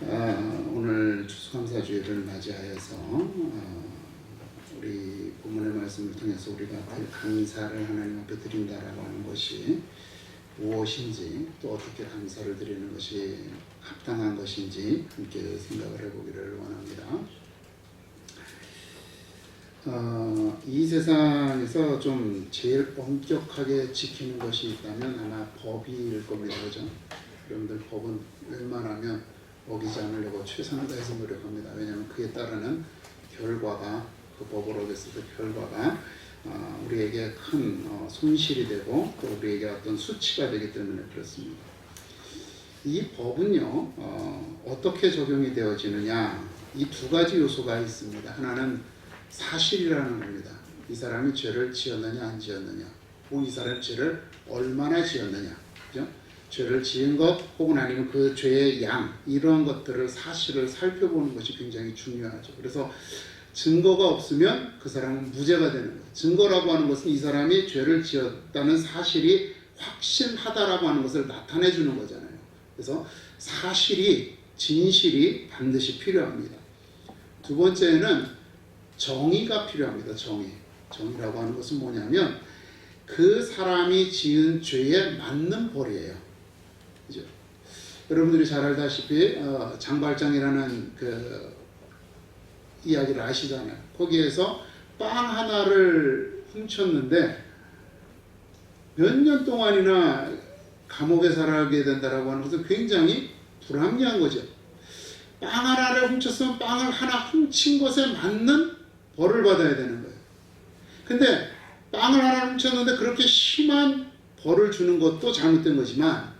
어, 오늘 추수감사주일을 맞이하여서 어, 우리 본문의 말씀을 통해서 우리가 그 감사를 하나님 앞에 드린다라고 하는 것이 무엇인지 또 어떻게 감사를 드리는 것이 합당한 것인지 함께 생각을 해보기를 원합니다. 어, 이 세상에서 좀 제일 엄격하게 지키는 것이 있다면 아마 법일 겁니다. 그죠? 여러분들 법은 웬만하면 어기지 않으려고 최선을 다해서 노력합니다. 왜냐하면 그에 따르는 결과가 그 어겼을 때 결과가 어, 우리에게 큰 어, 손실이 되고 또 우리에게 어떤 수치가 되기 때문에 그렇습니다. 이 법은요 어, 어떻게 적용이 되어지느냐 이 두 가지 요소가 있습니다. 하나는 사실이라는 겁니다. 이 사람이 죄를 지었느냐 안 지었느냐, 혹은 이 사람이 죄를 얼마나 지었느냐, 그죠? 죄를 지은 것 혹은 아니면 그 죄의 양 이러한 것들을 사실을 살펴보는 것이 굉장히 중요하죠. 그래서 증거가 없으면 그 사람은 무죄가 되는 거예요. 증거라고 하는 것은 이 사람이 죄를 지었다는 사실이 확신하다라고 하는 것을 나타내 주는 거잖아요. 그래서 사실이 진실이 반드시 필요합니다. 두 번째는 정의가 필요합니다. 정의. 정의라고 하는 것은 뭐냐면 그 사람이 지은 죄에 맞는 벌이에요. 그죠? 여러분들이 잘 알다시피 어, 장발장이라는 그 이야기를 아시잖아요. 거기에서 빵 하나를 훔쳤는데 몇 년 동안이나 감옥에 살아가게 된다라고 하는 것은 굉장히 불합리한 거죠. 빵 하나를 훔쳤으면 빵을 하나 훔친 것에 맞는 벌을 받아야 되는 거예요. 근데 빵을 하나 훔쳤는데 그렇게 심한 벌을 주는 것도 잘못된 거지만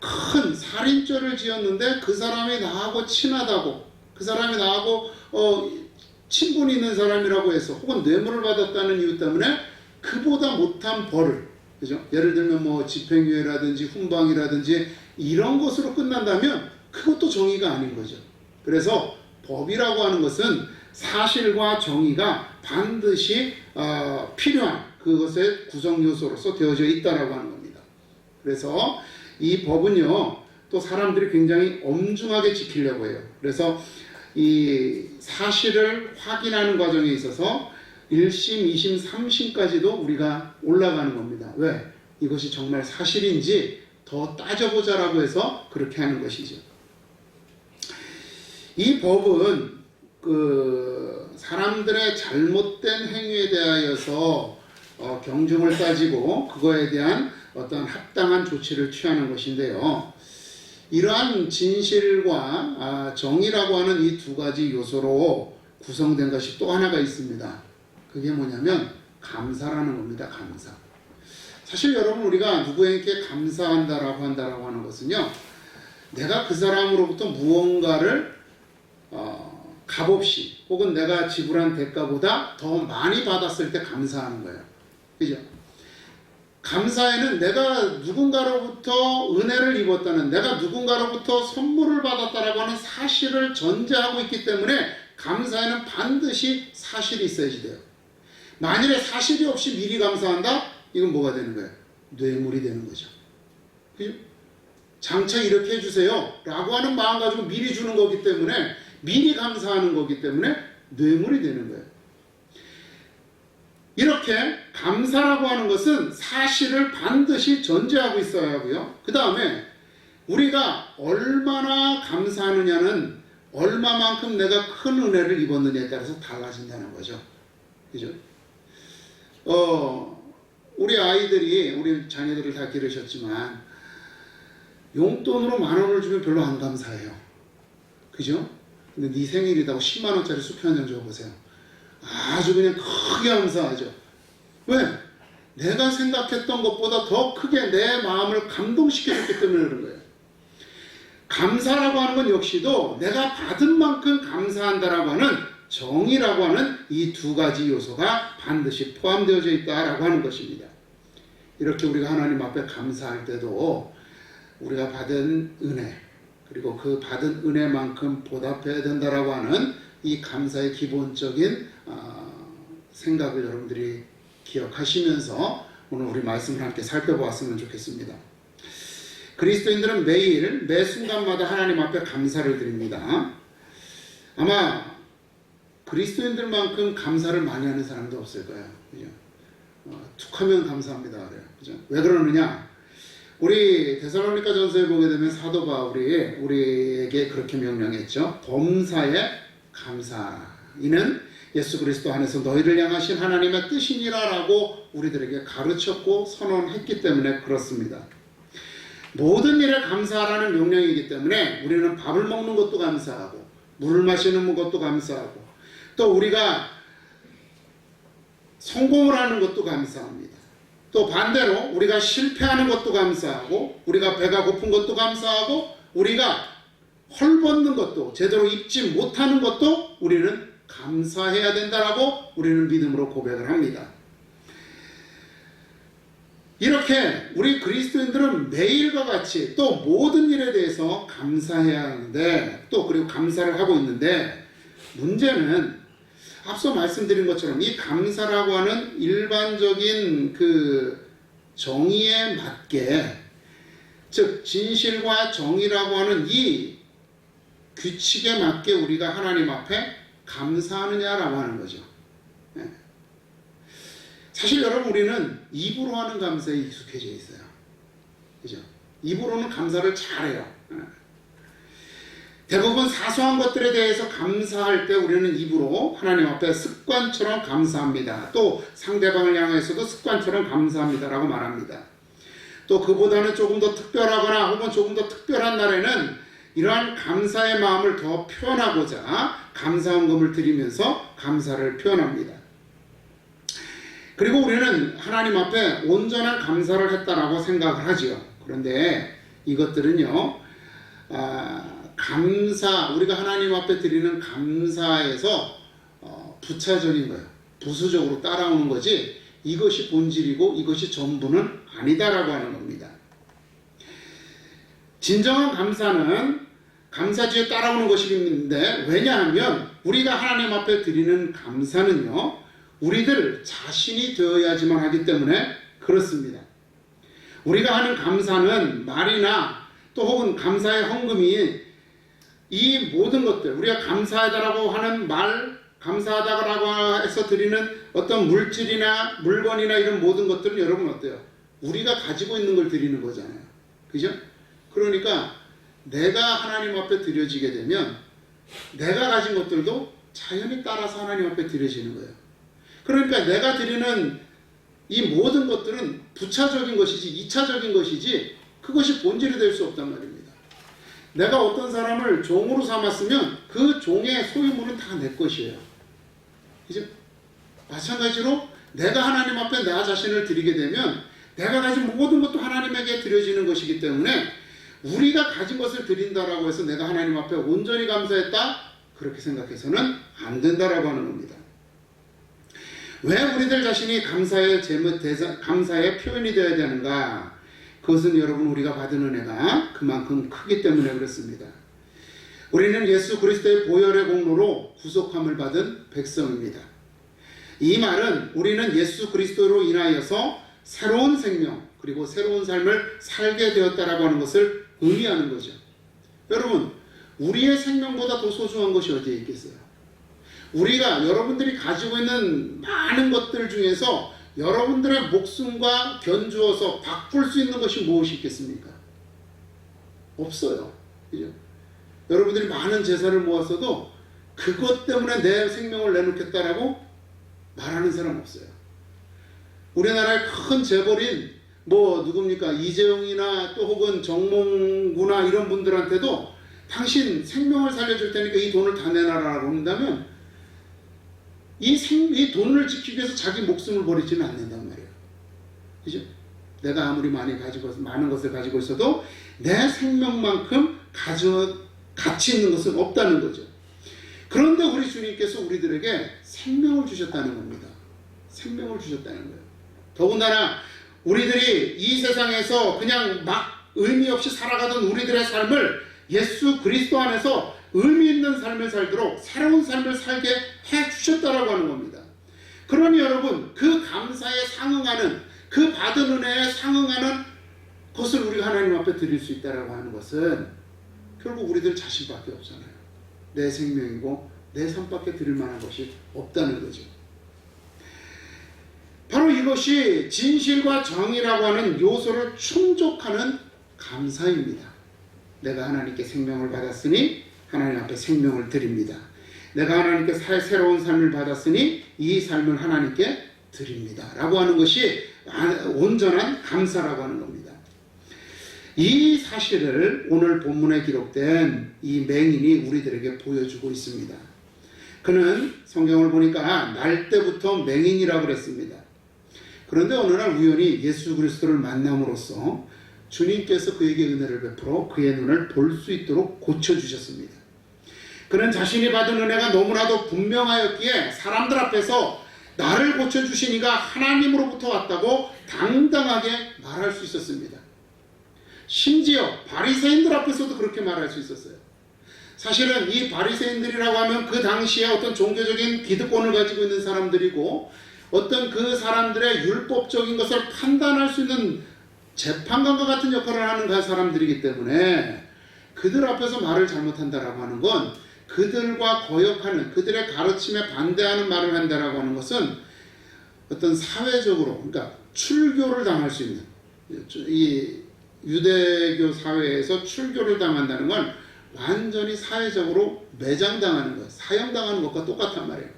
큰 살인죄를 지었는데 그 사람이 나하고 친하다고 그 사람이 나하고 어, 친분이 있는 사람이라고 해서 혹은 뇌물을 받았다는 이유 때문에 그보다 못한 벌을 그죠? 예를 들면 뭐 집행유예라든지 훈방이라든지 이런 것으로 끝난다면 그것도 정의가 아닌 거죠. 그래서 법이라고 하는 것은 사실과 정의가 반드시 어, 필요한 그것의 구성 요소로서 되어져 있다라고 하는 겁니다. 그래서 이 법은요 또 사람들이 굉장히 엄중하게 지키려고 해요. 그래서 이 사실을 확인하는 과정에 있어서 1심, 2심, 3심까지도 우리가 올라가는 겁니다. 왜? 이것이 정말 사실인지 더 따져보자라고 해서 그렇게 하는 것이죠. 이 법은 그 사람들의 잘못된 행위에 대하여서 어, 경중을 따지고 그거에 대한 어떤 합당한 조치를 취하는 것인데요. 이러한 진실과 아, 정의라고 하는 이 두 가지 요소로 구성된 것이 또 하나가 있습니다. 그게 뭐냐면 감사라는 겁니다. 감사. 사실 여러분 우리가 누구에게 감사한다라고 한다라고 하는 것은요. 내가 그 사람으로부터 무언가를 어, 값없이 혹은 내가 지불한 대가보다 더 많이 받았을 때 감사하는 거예요. 그죠? 감사에는 내가 누군가로부터 은혜를 입었다는 내가 누군가로부터 선물을 받았다라고 하는 사실을 전제하고 있기 때문에 감사에는 반드시 사실이 있어야지 돼요. 만일에 사실이 없이 미리 감사한다? 이건 뭐가 되는 거예요? 뇌물이 되는 거죠. 그죠? 장차 이렇게 해주세요. 라고 하는 마음 가지고 미리 주는 거기 때문에 미리 감사하는 거기 때문에 뇌물이 되는 거예요. 이렇게 감사라고 하는 것은 사실을 반드시 전제하고 있어야 하고요. 그 다음에 우리가 얼마나 감사하느냐는 얼마만큼 내가 큰 은혜를 입었느냐에 따라서 달라진다는 거죠. 그죠? 어, 우리 아이들이, 우리 자녀들을 다 기르셨지만, 용돈으로 만 원을 주면 별로 안 감사해요. 그죠? 근데 네 생일이다고 10만 원짜리 수표 한 장 줘보세요. 아주 그냥 크게 감사하죠. 왜? 내가 생각했던 것보다 더 크게 내 마음을 감동시켜줬기 때문에 그런 거예요. 감사라고 하는 건 역시도 내가 받은 만큼 감사한다라고 하는 정의라고 하는 이 두 가지 요소가 반드시 포함되어져 있다라고 하는 것입니다. 이렇게 우리가 하나님 앞에 감사할 때도 우리가 받은 은혜 그리고 그 받은 은혜만큼 보답해야 된다라고 하는 이 감사의 기본적인 어, 생각을 여러분들이 기억하시면서 오늘 우리 말씀을 함께 살펴보았으면 좋겠습니다. 그리스도인들은 매일 매 순간마다 하나님 앞에 감사를 드립니다. 아마 그리스도인들만큼 감사를 많이 하는 사람도 없을 거예요. 어, 툭하면 감사합니다. 그래요. 그죠? 왜 그러느냐? 우리 데살로니가 전서에 보게 되면 사도 바울이 우리에게 그렇게 명령했죠. 범사에 감사. 이는 예수 그리스도 안에서 너희를 향하신 하나님의 뜻이니라라고 우리들에게 가르쳤고 선언했기 때문에 그렇습니다. 모든 일에 감사하라는 명령이기 때문에 우리는 밥을 먹는 것도 감사하고 물을 마시는 것도 감사하고 또 우리가 성공을 하는 것도 감사합니다. 또 반대로 우리가 실패하는 것도 감사하고 우리가 배가 고픈 것도 감사하고 우리가 헐벗는 것도 제대로 입지 못하는 것도 우리는 감사해야 된다라고 우리는 믿음으로 고백을 합니다. 이렇게 우리 그리스도인들은 매일과 같이 또 모든 일에 대해서 감사해야 하는데 또 그리고 감사를 하고 있는데 문제는 앞서 말씀드린 것처럼 이 감사라고 하는 일반적인 그 정의에 맞게 즉 진실과 정의라고 하는 이 규칙에 맞게 우리가 하나님 앞에 감사하느냐라고 하는 거죠. 네. 사실 여러분 우리는 입으로 하는 감사에 익숙해져 있어요. 그죠? 입으로는 감사를 잘해요. 네. 대부분 사소한 것들에 대해서 감사할 때 우리는 입으로 하나님 앞에 습관처럼 감사합니다. 또 상대방을 향해서도 습관처럼 감사합니다라고 말합니다. 또 그보다는 조금 더 특별하거나 혹은 조금 더 특별한 날에는 이러한 감사의 마음을 더 표현하고자 감사원금을 드리면서 감사를 표현합니다. 그리고 우리는 하나님 앞에 온전한 감사를 했다라고 생각을 하지요. 그런데 이것들은요, 아, 감사, 우리가 하나님 앞에 드리는 감사에서 어, 부차적인 거예요. 부수적으로 따라오는 거지 이것이 본질이고 이것이 전부는 아니다라고 하는 겁니다. 진정한 감사는 감사지에 따라오는 것인데 왜냐하면 우리가 하나님 앞에 드리는 감사는요 우리들 자신이 되어야지만 하기 때문에 그렇습니다. 우리가 하는 감사는 말이나 또 혹은 감사의 헌금이 이 모든 것들 우리가 감사하다라고 하는 말 감사하다라고 해서 드리는 어떤 물질이나 물건이나 이런 모든 것들은 여러분 어때요? 우리가 가지고 있는 걸 드리는 거잖아요. 그죠? 그러니까 내가 하나님 앞에 드려지게 되면 내가 가진 것들도 자연히 따라서 하나님 앞에 드려지는 거예요. 그러니까 내가 드리는 이 모든 것들은 부차적인 것이지 이차적인 것이지 그것이 본질이 될 수 없단 말입니다. 내가 어떤 사람을 종으로 삼았으면 그 종의 소유물은 다 내 것이에요. 이제 마찬가지로 내가 하나님 앞에 나 자신을 드리게 되면 내가 가진 모든 것도 하나님에게 드려지는 것이기 때문에 우리가 가진 것을 드린다라고 해서 내가 하나님 앞에 온전히 감사했다 그렇게 생각해서는 안 된다라고 하는 겁니다. 왜 우리들 자신이 감사의 제목 대사 감사의 표현이 되어야 되는가? 그것은 여러분 우리가 받은 은혜가 그만큼 크기 때문에 그렇습니다. 우리는 예수 그리스도의 보혈의 공로로 구속함을 받은 백성입니다. 이 말은 우리는 예수 그리스도로 인하여서 새로운 생명 그리고 새로운 삶을 살게 되었다라고 하는 것을 의미하는 거죠. 여러분, 우리의 생명보다 더 소중한 것이 어디에 있겠어요? 우리가 여러분들이 가지고 있는 많은 것들 중에서 여러분들의 목숨과 견주어서 바꿀 수 있는 것이 무엇이 있겠습니까? 없어요. 그죠? 여러분들이 많은 재산을 모았어도 그것 때문에 내 생명을 내놓겠다라고 말하는 사람 없어요. 우리나라의 큰 재벌인 뭐 누굽니까 이재용이나 또 혹은 정몽구나 이런 분들한테도 당신 생명을 살려줄 테니까 이 돈을 다 내놔라라고 한다면 이, 생, 이 돈을 지키기 위해서 자기 목숨을 버리지는 않는단 말이에요. 그죠? 내가 아무리 많이 가지고 많은 것을 가지고 있어도 내 생명만큼 가져 가치 있는 것은 없다는 거죠. 그런데 우리 주님께서 우리들에게 생명을 주셨다는 겁니다. 생명을 주셨다는 거예요. 더군다나 우리들이 이 세상에서 그냥 막 의미 없이 살아가던 우리들의 삶을 예수 그리스도 안에서 의미 있는 삶을 살도록 새로운 삶을 살게 해 주셨다라고 하는 겁니다. 그러니 여러분 그 감사에 상응하는 그 받은 은혜에 상응하는 그것을 우리가 하나님 앞에 드릴 수 있다라고 하는 것은 결국 우리들 자신밖에 없잖아요. 내 생명이고 내 삶밖에 드릴 만한 것이 없다는 거죠. 이것이 진실과 정의라고 하는 요소를 충족하는 감사입니다. 내가 하나님께 생명을 받았으니 하나님 앞에 생명을 드립니다. 내가 하나님께 사- 새로운 삶을 받았으니 이 삶을 하나님께 드립니다. 라고 하는 것이 아- 온전한 감사라고 하는 겁니다. 이 사실을 오늘 본문에 기록된 이 맹인이 우리들에게 보여주고 있습니다. 그는 성경을 보니까 날 때부터 맹인이라고 그랬습니다. 그런데 어느 날 우연히 예수 그리스도를 만남으로써 주님께서 그에게 은혜를 베풀어 그의 눈을 볼 수 있도록 고쳐주셨습니다. 그는 자신이 받은 은혜가 너무나도 분명하였기에 사람들 앞에서 나를 고쳐주시니가 하나님으로부터 왔다고 당당하게 말할 수 있었습니다. 심지어 바리새인들 앞에서도 그렇게 말할 수 있었어요. 사실은 이 바리새인들이라고 하면 그 당시에 어떤 종교적인 기득권을 가지고 있는 사람들이고 어떤 그 사람들의 율법적인 것을 판단할 수 있는 재판관과 같은 역할을 하는 그 사람들이기 때문에 그들 앞에서 말을 잘못한다라고 하는 건 그들과 거역하는 그들의 가르침에 반대하는 말을 한다라고 하는 것은 어떤 사회적으로 그러니까 출교를 당할 수 있는 이 유대교 사회에서 출교를 당한다는 건 완전히 사회적으로 매장당하는 것, 사형당하는 것과 똑같단 말이에요.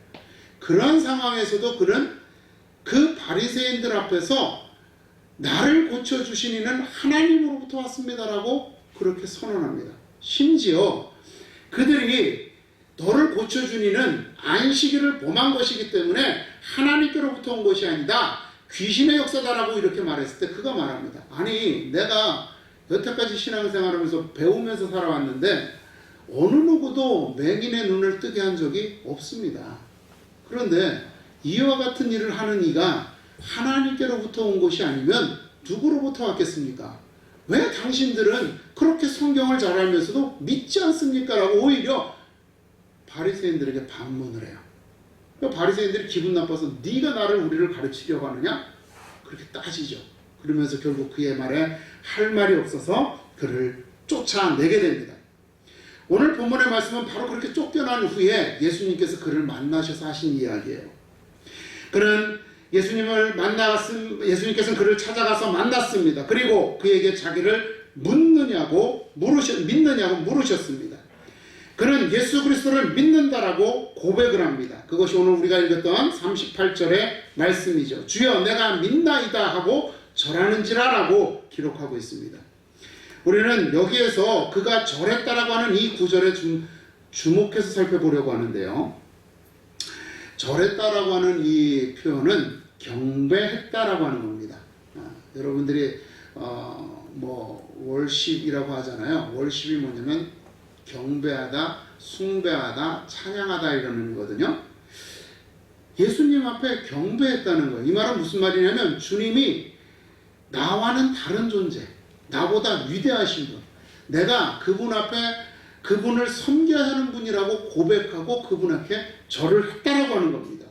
그런 상황에서도 그는 그 바리새인들 앞에서 나를 고쳐 주시니는 하나님으로부터 왔습니다라고 그렇게 선언합니다. 심지어 그들이 너를 고쳐 주니는 안식일을 범한 것이기 때문에 하나님께로부터 온 것이 아니다. 귀신의 역사다라고 이렇게 말했을 때 그가 말합니다. 아니 내가 여태까지 신앙생활하면서 배우면서 살아왔는데 어느 누구도 맹인의 눈을 뜨게 한 적이 없습니다. 그런데 이와 같은 일을 하는 이가 하나님께로부터 온 것이 아니면 누구로부터 왔겠습니까? 왜 당신들은 그렇게 성경을 잘 알면서도 믿지 않습니까? 라고 오히려 바리새인들에게 반문을 해요. 그 바리새인들이 기분 나빠서 네가 나를 우리를 가르치려고 하느냐? 그렇게 따지죠. 그러면서 결국 그의 말에 할 말이 없어서 그를 쫓아내게 됩니다. 오늘 본문의 말씀은 바로 그렇게 쫓겨난 후에 예수님께서 그를 만나셔서 하신 이야기예요. 그는 예수님을 만났음 예수님께서는 그를 찾아가서 만났습니다. 그리고 그에게 자기를 묻느냐고 물으셨 믿느냐고 물으셨습니다. 그는 예수 그리스도를 믿는다라고 고백을 합니다. 그것이 오늘 우리가 읽었던 38절의 말씀이죠. 주여 내가 믿나이다 하고 절하는지라라고 기록하고 있습니다. 우리는 여기에서 그가 절했다라고 하는 이 구절에 좀 주목해서 살펴보려고 하는데요. 절했다라고 하는 이 표현은 경배했다라고 하는 겁니다. 아, 여러분들이 어, 뭐 월십이라고 하잖아요. 월십이 뭐냐면 경배하다, 숭배하다, 찬양하다 이런 의미거든요. 예수님 앞에 경배했다는 거예요. 이 말은 무슨 말이냐면 주님이 나와는 다른 존재, 나보다 위대하신 분, 내가 그분 앞에 그분을 섬겨야 하는 분이라고 고백하고 그분 앞에 절을 했다라고 하는 겁니다.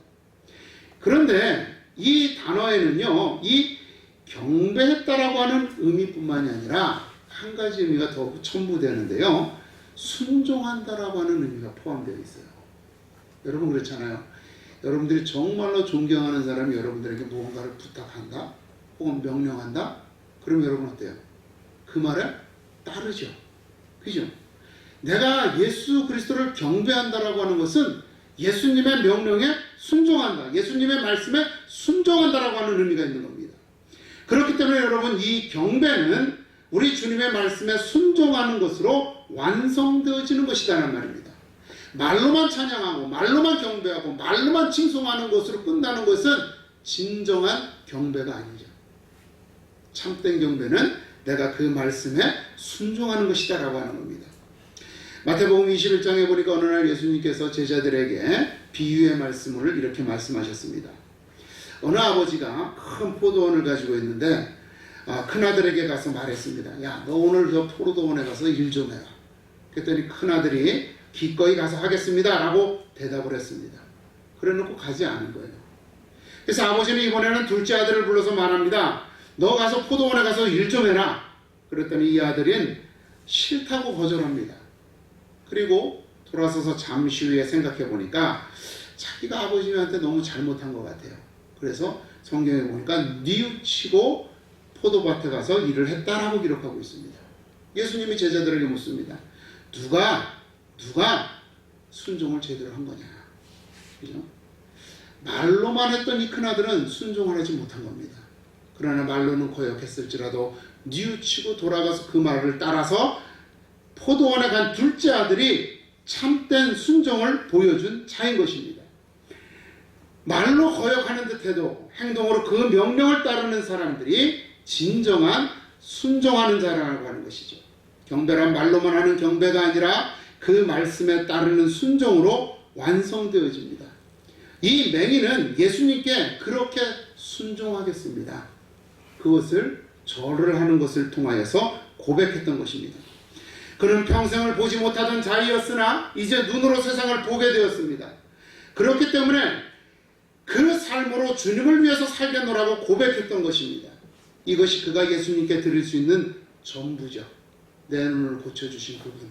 그런데 이 단어에는요, 이 경배했다라고 하는 의미뿐만이 아니라 한 가지 의미가 더 첨부되는데요. 순종한다라고 하는 의미가 포함되어 있어요. 여러분 그렇잖아요. 여러분들이 정말로 존경하는 사람이 여러분들에게 무언가를 부탁한다, 혹은 명령한다. 그럼 여러분 어때요? 그 말에 따르죠. 그죠? 내가 예수 그리스도를 경배한다라고 하는 것은 예수님의 명령에 순종한다. 예수님의 말씀에 순종한다라고 하는 의미가 있는 겁니다. 그렇기 때문에 여러분 이 경배는 우리 주님의 말씀에 순종하는 것으로 완성되어지는 것이다는 말입니다. 말로만 찬양하고 말로만 경배하고 말로만 칭송하는 것으로 끝나는 것은 진정한 경배가 아니죠. 참된 경배는 내가 그 말씀에 순종하는 것이다 라고 하는 겁니다. 마태복음 21장에 보니까 어느 날 예수님께서 제자들에게 비유의 말씀을 이렇게 말씀하셨습니다. 어느 아버지가 큰 포도원을 가지고 있는데 아, 큰아들에게 가서 말했습니다. 야, 너 오늘 저 포도원에 가서 일 좀 해라. 그랬더니 큰아들이 기꺼이 가서 하겠습니다. 라고 대답을 했습니다. 그래 놓고 가지 않은 거예요. 그래서 아버지는 이번에는 둘째 아들을 불러서 말합니다. 너 가서 포도원에 가서 일 좀 해라. 그랬더니 이 아들은 싫다고 거절합니다. 그리고 돌아서서 잠시 후에 생각해 보니까 자기가 아버지한테 너무 잘못한 것 같아요. 그래서 성경에 보니까 뉘우치고 포도밭에 가서 일을 했다라고 기록하고 있습니다. 예수님이 제자들에게 묻습니다. 누가 누가 순종을 제대로 한 거냐? 그죠? 말로만 했던 이 큰아들은 순종을 하지 못한 겁니다. 그러나 말로는 고역했을지라도 뉘우치고 돌아가서 그 말을 따라서 포도원에 간 둘째 아들이 참된 순종을 보여준 자인 것입니다. 말로 거역하는 듯해도 행동으로 그 명령을 따르는 사람들이 진정한 순종하는 자라고 하는 것이죠. 경배란 말로만 하는 경배가 아니라 그 말씀에 따르는 순종으로 완성되어집니다. 이 맹인은 예수님께 그렇게 순종하겠습니다. 그것을 절을 하는 것을 통하여서 고백했던 것입니다. 그는 평생을 보지 못하던 자이었으나 이제 눈으로 세상을 보게 되었습니다. 그렇기 때문에 그 삶으로 주님을 위해서 살겠노라고 고백했던 것입니다. 이것이 그가 예수님께 드릴 수 있는 전부죠. 내 눈을 고쳐주신 그분.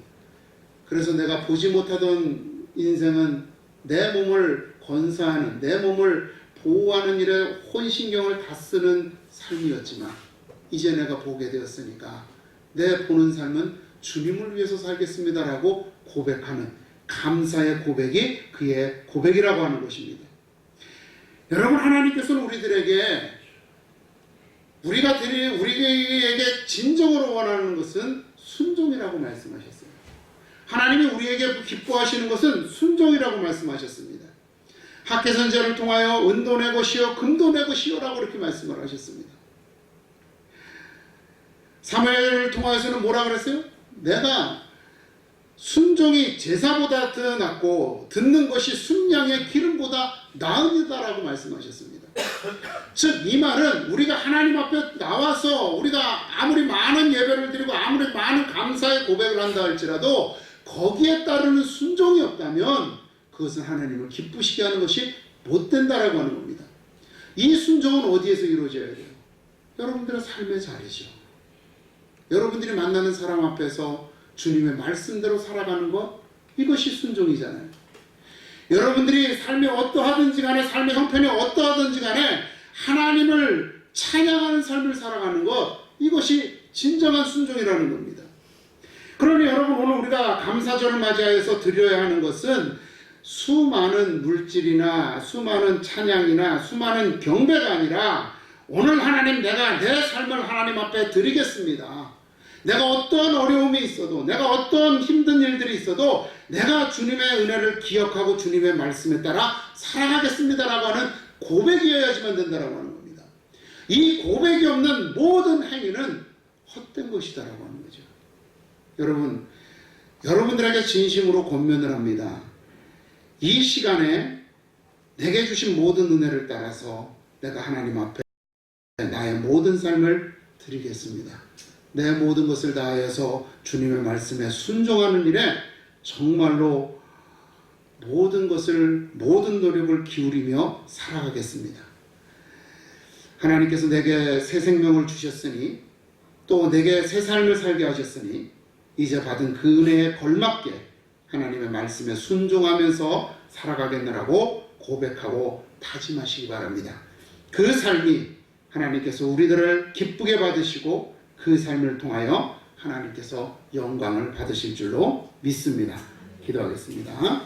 그래서 내가 보지 못하던 인생은 내 몸을 건사하는, 내 몸을 보호하는 일에 혼신경을 다 쓰는 삶이었지만, 이제 내가 보게 되었으니까, 내 보는 삶은 주님을 위해서 살겠습니다라고 고백하는 감사의 고백이 그의 고백이라고 하는 것입니다. 여러분, 하나님께서는 우리들에게 우리가 드리 우리에게 진정으로 원하는 것은 순종이라고 말씀하셨어요. 하나님이 우리에게 기뻐하시는 것은 순종이라고 말씀하셨습니다. 학계선제를 통하여 은도 내고 시오 금도 내고 시오라고 이렇게 말씀을 하셨습니다. 사무엘을 통하여서는 뭐라 그랬어요? 내가 순종이 제사보다 더 낫고 듣는 것이 순양의 기름보다 나으니다라고 말씀하셨습니다. 즉 이 말은 우리가 하나님 앞에 나와서 우리가 아무리 많은 예배를 드리고 아무리 많은 감사의 고백을 한다 할지라도 거기에 따르는 순종이 없다면 그것은 하나님을 기쁘시게 하는 것이 못 된다라고 하는 겁니다. 이 순종은 어디에서 이루어져야 돼요? 여러분들의 삶의 자리죠. 여러분들이 만나는 사람 앞에서 주님의 말씀대로 살아가는 것 이것이 순종이잖아요. 여러분들이 삶이 어떠하든지 간에 삶의 형편이 어떠하든지 간에 하나님을 찬양하는 삶을 살아가는 것 이것이 진정한 순종이라는 겁니다. 그러니 여러분 오늘 우리가 감사절을 맞이하여서 드려야 하는 것은 수많은 물질이나 수많은 찬양이나 수많은 경배가 아니라 오늘 하나님 내가 내 삶을 하나님 앞에 드리겠습니다. 내가 어떠한 어려움이 있어도 내가 어떠한 힘든 일들이 있어도 내가 주님의 은혜를 기억하고 주님의 말씀에 따라 살아가겠습니다라고 하는 고백이어야지만 된다라고 하는 겁니다. 이 고백이 없는 모든 행위는 헛된 것이다라고 하는 거죠. 여러분, 여러분들에게 진심으로 권면을 합니다. 이 시간에 내게 주신 모든 은혜를 따라서 내가 하나님 앞에 나의 모든 삶을 드리겠습니다. 내 모든 것을 다하여서 주님의 말씀에 순종하는 일에 정말로 모든 것을 모든 노력을 기울이며 살아가겠습니다. 하나님께서 내게 새 생명을 주셨으니 또 내게 새 삶을 살게 하셨으니 이제 받은 그 은혜에 걸맞게 하나님의 말씀에 순종하면서 살아가겠느라고 고백하고 다짐하시기 바랍니다. 그 삶이 하나님께서 우리들을 기쁘게 받으시고 그 삶을 통하여 하나님께서 영광을 받으실 줄로 믿습니다. 기도하겠습니다.